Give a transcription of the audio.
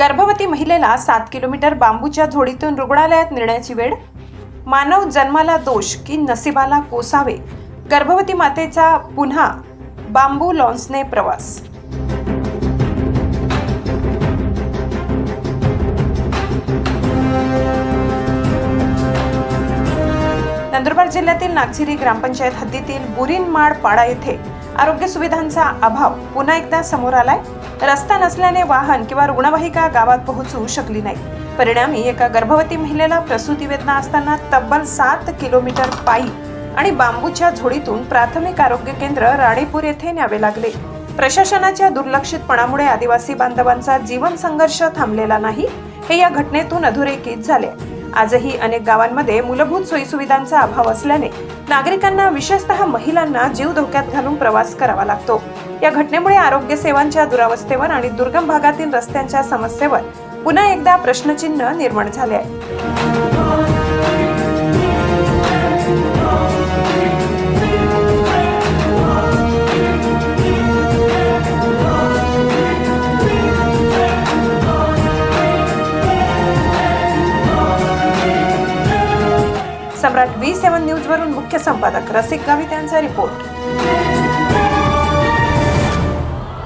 गर्भवती महिलेला सात किलोमीटर बांबूच्या झोडीतून रुग्णालयात नेण्याची वेळ? मानव जन्माला दोष की नसिबाला कोसावे? गर्भवती मातेचा पुन्हा बांबू लॉन्सने प्रवास. नंदुरबार जिल्ह्यातील नागझिरी ग्रामपंचायत हद्दीतील बुरीनमाड पाडा येथे आरोग्य सुविधांचा अभाव पुन्हा एकदा समोर आलाय. रस्ता नसल्याने वाहन किंवा रुग्णवाहिका गावात पोहोचू शकली नाही. परिणामी एका गर्भवती महिलेला प्रसूती वेदना असताना तब्बल सात किलोमीटर पायी आणि बांबूच्या झोडीतून प्राथमिक आरोग्य केंद्र राणीपूर येथे न्यावे लागले. प्रशासनाच्या दुर्लक्षितपणामुळे आदिवासी बांधवांचा जीवन संघर्ष थांबलेला नाही. हे या घटनेतून अधोरेखित झाले. आजही अनेक गावांमध्ये मूलभूत सोयीसुविधांचा अभाव असल्याने नागरिकांना विशेषतः महिलांना जीव धोक्यात घालून प्रवास करावा लागतो. या घटनेमुळे आरोग्य सेवांच्या दुरावस्थेवर आणि दुर्गम भागातील रस्त्यांच्या समस्येवर पुन्हा एकदा प्रश्नचिन्ह निर्माण झाले आहे. सम्राट व्ही सेव्हन न्यूज वरून मुख्य संपादक रसिक गावित यांचा रिपोर्ट.